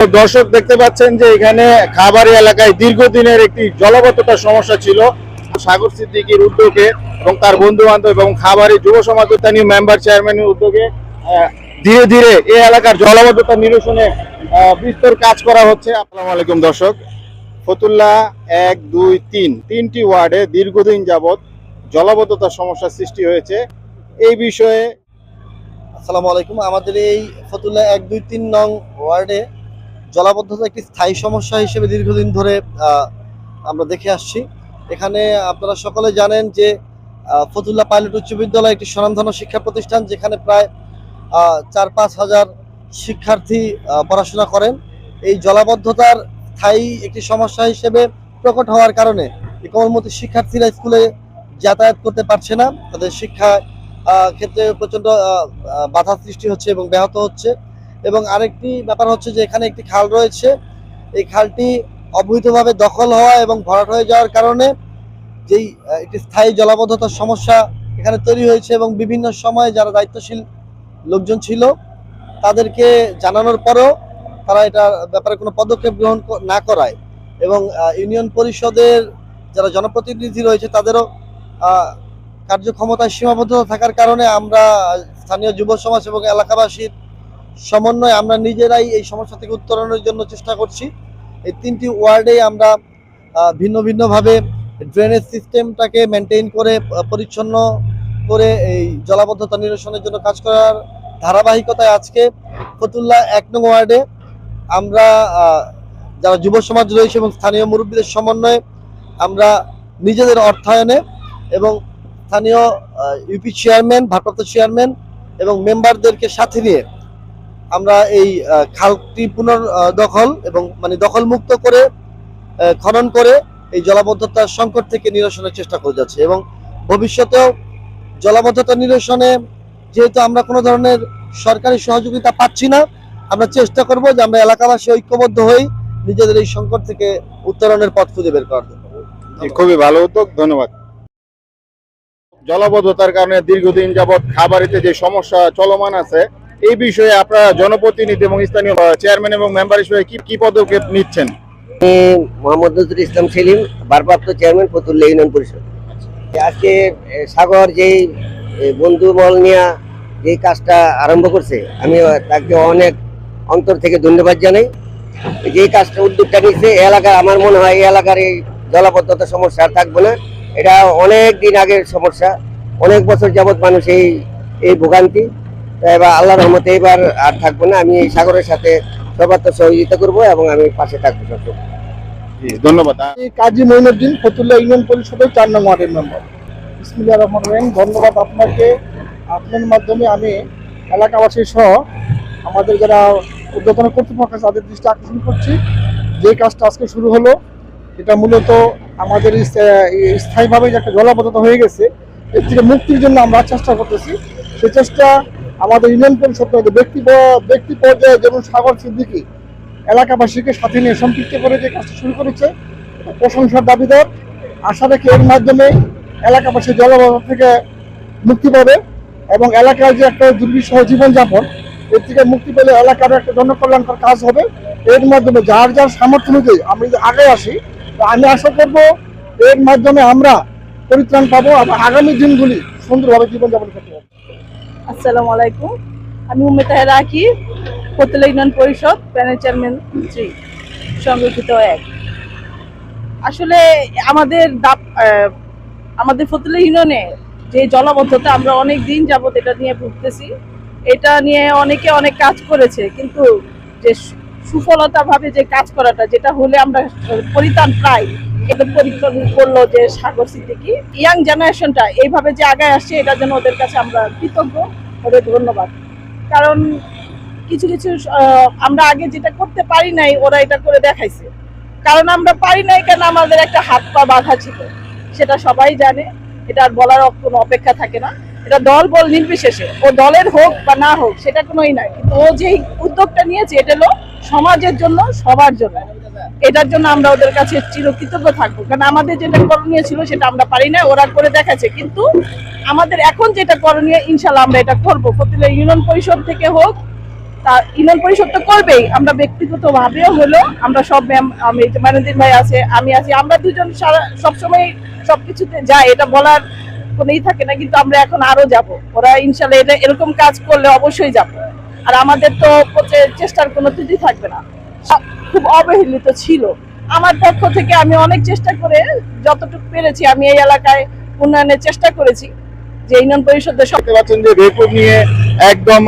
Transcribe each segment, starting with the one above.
দর্শক দেখতে পাচ্ছেন যে এখানে খাবারি এলাকায় দীর্ঘদিনের একটি জলবদ্ধতার সমস্যা ছিল সাগর সিদ্দিকির উদ্যোগে এবং তার বন্ধু বান্ধব এবং খাবারি যুব সমাজ স্থানীয় মেম্বার চেয়ারম্যানের উদ্যোগে আহ, ধীরে ধীরে এই এলাকার জলবদ্ধতা নিরসনে আহ, বিস্তর কাজ করা হচ্ছে। আসসালামু আলাইকুম দর্শক। ফতুল্লা এক দুই তিন তিনটি ওয়ার্ডে দীর্ঘদিন যাবৎ জলবদ্ধতার সমস্যার সৃষ্টি হয়েছে। এই বিষয়ে আসসালামু আলাইকুম। আমাদের এই ফতুল্লা এক দুই তিন নং ওয়ার্ডে জলাবদ্ধতা একটি স্থায়ী সমস্যা হিসেবে দীর্ঘদিন ধরে আমরা দেখে আসছি। এখানে আপনারা সকলে জানেন যে ফতুল্লা পাইলট উচ্চ বিদ্যালয় একটি স্বনামধন্য শিক্ষা প্রতিষ্ঠান যেখানে প্রায় চার পাঁচ হাজার শিক্ষার্থী পড়াশোনা করেন। এই জলাবদ্ধতার স্থায়ী একটি সমস্যা হিসেবে প্রকট হওয়ার কারণে কোমলমতি শিক্ষার্থীরা স্কুলে যাতায়াত করতে পারছে না। তাদের শিক্ষা ক্ষেত্রে আহ, বাধা সৃষ্টি হচ্ছে এবং ব্যাহত হচ্ছে। এবং আরেকটি ব্যাপার হচ্ছে যে এখানে একটি খাল রয়েছে। এই খালটি অবৈধভাবে দখল হওয়া এবং ভরাট হয়ে যাওয়ার কারণে যেই একটি স্থায়ী জলাবদ্ধতার সমস্যা এখানে তৈরি হয়েছে এবং বিভিন্ন সময়ে যারা দায়িত্বশীল লোকজন ছিল তাদেরকে জানানোর পরেও তারা এটা ব্যাপারে কোনো পদক্ষেপ গ্রহণ না করায়। এবং ইউনিয়ন পরিষদের যারা জনপ্রতিনিধি রয়েছে তাদেরও কার্যক্ষমতায় সীমাবদ্ধতা থাকার কারণে আমরা স্থানীয় যুব সমাজ এবং এলাকাবাসীর সমন্বয়ে আমরা নিজেরাই এই সমস্যা থেকে উত্তরণের জন্য চেষ্টা করছি। এই তিনটি ওয়ার্ডে আমরা ভিন্ন ভিন্নভাবে ড্রেনেজ সিস্টেমটাকে মেনটেন করে পরিচ্ছন্ন করে এই জলাবদ্ধতা নিরসনের জন্য কাজ করার ধারাবাহিকতায় আজকে ফতুল্লা এক নং ওয়ার্ডে আমরা যারা যুব সমাজ রয়েছে এবং স্থানীয় মুরব্বীদের সমন্বয়ে আমরা নিজেদের অর্থায়নে এবং স্থানীয় ইউপি চেয়ারম্যান, ভারপ্রাপ্ত চেয়ারম্যান এবং মেম্বারদেরকে সাথে নিয়ে আমরা এই খালটি পুনর দখল এবং মানে দখল মুক্ত করে খনন করে এই জলাবদ্ধতার সংকট থেকে নিরসনের চেষ্টা করে যাচ্ছে এবং ভবিষ্যতেও জলাবদ্ধতা নিরসনে যেহেতু আমরা কোনো ধরনের সরকারি সহযোগিতা পাচ্ছি না, আমরা চেষ্টা করব যে আমরা এলাকাবাসী ঐক্যবদ্ধ হই, নিজেদের এই সংকট থেকে উত্তরণের পথ খুঁজে বের করার জন্য। খুবই ভালো উদ্যোগ, ধন্যবাদ। জলবদ্ধতার কারণে দীর্ঘদিন যাবৎ খাবারিতে যে সমস্যা চলমান আছে এই বিষয়ে আপনারা জনপ্রতিনিধি এবং স্থানীয় চেয়ারম্যান এবং মেম্বার হিসেবে কি কি পদক্ষেপ নিচ্ছেন? আমি মোহাম্মদ নজরুল ইসলাম সেলিম, ভারপ্রাপ্ত চেয়ারম্যান ফতুল্লা ইউনিয়ন পরিষদ। আজকে সাগর যেই বন্ধু মল নিয়ে যেই কাজটা আরম্ভ করছে, আমি তাকে অনেক অন্তর থেকে ধন্যবাদ জানাই। যেই কাজটা উদ্যোগটা নিচ্ছে এলাকার, আমার মনে হয় এই এলাকার এই জলাবদ্ধতা সমস্যা আর থাকবে না। এটা অনেক দিন আগের সমস্যা। অনেক বছর যাবৎ মানুষ এই এই ভোগান্তি। এবার আল্লাহ রহমতে এবার আর থাকব না। আমি এই সাগরের সাথে সবার তো সহযোগিতা করব এবং আমি পাশে থাকব সবসময় ধন্যবাদ। কাজী মঈনুদ্দিন ফতুল্লাহ ইউনিয়ন পরিষদের চার নং ওয়ার্ডের মেম্বার। বিসমিল্লাহ রহমান রহিম ধন্যবাদ আপনাকে। আপনার মাধ্যমে আমি এলাকাবাসী সহ আমাদের যারা উদ্যোতন কর্তৃপক্ষ তাদের দৃষ্টি আকর্ষণ করছি। যে কাজটা আজকে শুরু হলো এটা মূলত আমাদের স্থায়ীভাবে যে একটা জলাবদ্ধতা হয়ে গেছে এর থেকে মুক্তির জন্য আমরা চেষ্টা করতেছি। সে চেষ্টা আমাদের ইউনিয়ন পরিষদ ব্যক্তি ব্যক্তি পর্যায়ে যেমন সাগর সিদ্দিকী এলাকাবাসীকে সাথে নিয়ে সম্পৃক্ত করে যে কাজটা শুরু করেছে প্রশংসার দাবিদার। আশা রেখে এর মাধ্যমে এলাকাবাসী জলবায়ু থেকে মুক্তি পাবে এবং এলাকার যে একটা দুর্বিষহ জীবনযাপন, এর থেকে মুক্তি পেলে এলাকার একটা জনকল্যাণকর কাজ হবে। এর মাধ্যমে যার যার সামর্থ্য অনুযায়ী আমি যদি আগে আসি আমি আশা করব এর মাধ্যমে আমরা পরিত্রাণ পাবো এবং আগামী দিনগুলি সুন্দরভাবে জীবনযাপন করতে পারব। আসসালামু আলাইকুম। আমি উম্মে তাহেরা আকি ফতুল্লা ইউনিয়ন পরিষদ, প্যানেল চেয়ারম্যান থ্রি সংরক্ষিত এক। আসলে আমাদের দাপ- আমাদের ফতুল্লা ইউনিয়নে যে জলাবদ্ধতা আমরা অনেক দিন যাবত এটা নিয়ে ভুগতেছি, এটা নিয়ে অনেকে অনেক কাজ করেছে, কিন্তু যে সুফলতাভাবে যে কাজ করাটা, যেটা হলে আমরা পরিত্রাণ প্রায় এটা পরীক্ষা করল যে সাগর সিদ্দিকি। ইয়াং জেনারেশনটা এইভাবে যে আগায় আসছে এটার জন্য ওদের কাছে আমরা কৃতজ্ঞ। ওদের ধন্যবাদ। কারণ কিছু কিছু আমরা আগে যেটা করতে পারি নাই, ওরা এটা করে দেখাইছে। কারণ আমরা পারি নাই কেন আমাদের একটা হাত পা বাধা ছিল। সেটা সবাই জানে। এটা আর বলার কোনো অপেক্ষা থাকে না। এটা দল বল নির্বিশেষে। ও দলের হোক বা না হোক, সেটা কোনোই নাই। কিন্তু ও যে উদ্যোগটা নিয়েছে, এটা হলো সমাজের জন্য, সবার জন্য। এটার জন্য আমরা ওদের কাছে চিরকৃতজ্ঞ থাকব। কারণ আমাদের যেটা করণীয় ছিল, সেটা আমরা পারি না ওরা করে দেখাচ্ছে। কিন্তু আমাদের এখন যেটা করণীয় ইনশাল্লাহ আমরা এটা করব। প্রতিটা ইউনিয়ন পরিষদ থেকে হোক, তা ইউনিয়ন পরিষদ তো করবেই। আমরা ব্যক্তিগত ভাবেও হলো, আমরা সব ম্যাম, আমি মানন্দিন ভাই আছে, আমি আছি, আমরা দুজন সারা সবসময় সবকিছুতে যাই। এটা বলার কোনো ই থাকে না, কিন্তু আমরা এখন আরও যাব। ওরা ইনশাল্লাহ এটা এরকম কাজ করলে অবশ্যই যাব। আর আমাদের তো চেষ্টার কোনো ত্রুটি থাকবে না। খুব অবহেলিত ছিল। আমার পক্ষ থেকে আমি অনেক চেষ্টা করে যতটুকু পেরেছি, আমি এই এলাকায় উন্নয়নের চেষ্টা করেছি যে ইউনিয়ন পরিষদের সব দেখতে পাচ্ছেন যে ভেপুর নিয়ে একদম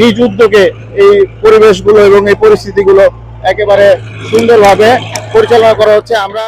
নিজ উদ্যোগে এই পরিবেশগুলো এবং এই পরিস্থিতিগুলো একেবারে সুন্দরভাবে পরিচালনা করা হচ্ছে। আমরা